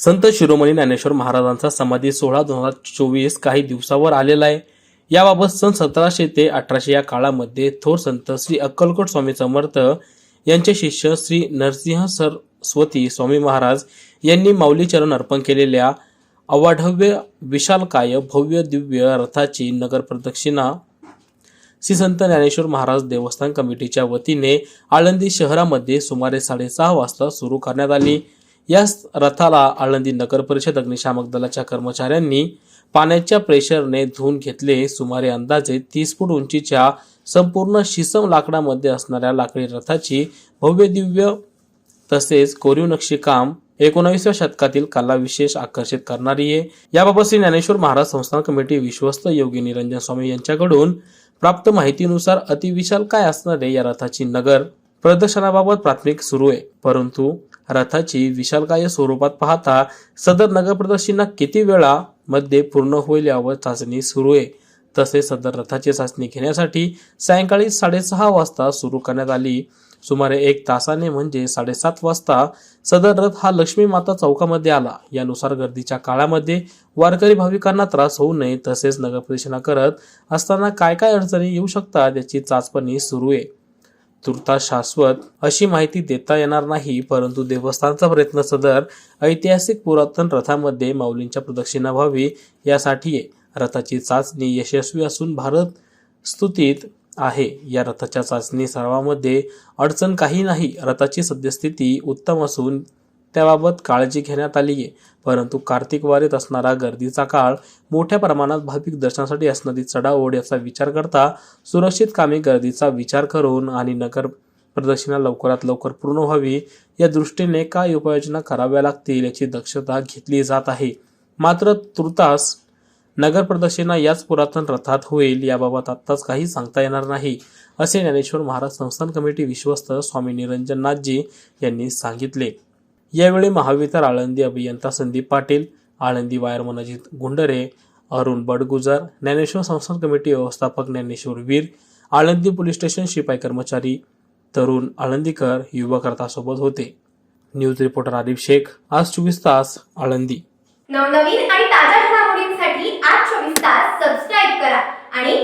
संत शिरोमणी ज्ञानेश्वर महाराजांचा समाधी सोहळा दोन हजार चोवीस काही दिवसावर आलेला आहे. याबाबत सन सतराशे ते अठराशे या काळामध्ये थोर संत श्री अक्कलकोट स्वामी समर्थ यांचे शिष्य श्री नरसिंह सरस्वती स्वामी महाराज यांनी माऊली चरण अर्पण केलेल्या अवाढव्य विशालकाय भव्य दिव्य रथाची नगर प्रदक्षिणा श्री संत ज्ञानेश्वर महाराज देवस्थान कमिटीच्या वतीने आळंदी शहरामध्ये सुमारे साडेसहा वाजता सुरू करण्यात आली. या रथाला आळंदी नगर परिषद अग्निशामक दलाच्या कर्मचाऱ्यांनी पाण्याच्या प्रेशरने धुवून घेतले. सुमारे अंदाजे तीस फूट उंचीच्या संपूर्ण शिसम लाकडामध्ये असणाऱ्या लाकडी रथाची भव्य दिव्य तसेच कोरीव नक्षीकाम एकोणावीसव्या शतकातील कला विशेष आकर्षित करणारी आहे. याबाबत श्री ज्ञानेश्वर महाराज संस्थान कमिटी विश्वस्त योगी निरंजन स्वामी यांच्याकडून प्राप्त माहितीनुसार अतिविशाल काय असणारे या रथाची नगर? प्रदर्शनाबाबत प्राथमिक सुरू आहे. परंतु रथाची विशालकाय स्वरूपात पाहता सदर नगर प्रदर्शना किती वेळा मध्ये पूर्ण होईल यावर चाचणी सुरू आहे. तसेच सदर रथाची चाचणी घेण्यासाठी सायंकाळी साडेसहा वाजता सुरू करण्यात आली. सुमारे एक तासाने म्हणजे साडेसात वाजता सदर रथ हा लक्ष्मी माता चौकामध्ये आला. यानुसार गर्दीच्या काळामध्ये वारकरी भाविकांना त्रास होऊ नये. तसेच नगरप्रदक्षिणा करत असताना काय काय अडचणी येऊ शकतात याची चाचपणी सुरू आहे. तुर्ता शाश्वत अशी माहिती देता येणार नाही परंतु देवस्थानचा प्रयत्न सदर ऐतिहासिक पुरातन रथामध्ये माऊलींच्या प्रदक्षिणा व्हावी यासाठी रथाची चाचणी यशस्वी असून भारत स्तुतीत आहे. या रथाच्या चाचणी सर्वांमध्ये अडचण काही नाही. रथाची सद्यस्थिती उत्तम असून त्याबाबत काळजी घेण्यात आली आहे. परंतु कार्तिक वारीत असणारा गर्दीचा काळ मोठ्या प्रमाणात भाविक दर्शनासाठी असणारी चढाओढ याचा विचार करता सुरक्षित कामे गर्दीचा विचार करून आणि नगर प्रदक्षिणा लवकरात लवकर पूर्ण व्हावी या दृष्टीने काय उपाययोजना कराव्या लागतील याची दक्षता घेतली जात आहे. मात्र तुर्तास नगर प्रदक्षिणा याच पुरातन रथात होईल याबाबत आत्ताच काही सांगता येणार नाही असे ज्ञानेश्वर महाराज संस्थान कमिटी विश्वस्त स्वामी निरंजननाथजी यांनी सांगितले. यावेळी महावितर आळंदी अभियंता संदीप पाटील आळंदी वायरमन अजित गुंडरे अरुण बडगुजर ज्ञानेश्वर संस्थान कमिटी व्यवस्थापक ज्ञानेश्वर वीर आळंदी पोलीस स्टेशन शिपाई कर्मचारी तरुण आळंदीकर युवकर्तासोबत होते. न्यूज रिपोर्टर आरिफ शेख आज चोवीस तास आळंदी. नवनवीन आणि ताज्या घडामोडींसाठी आज चोवीस तास सबस्क्राईब करा आणि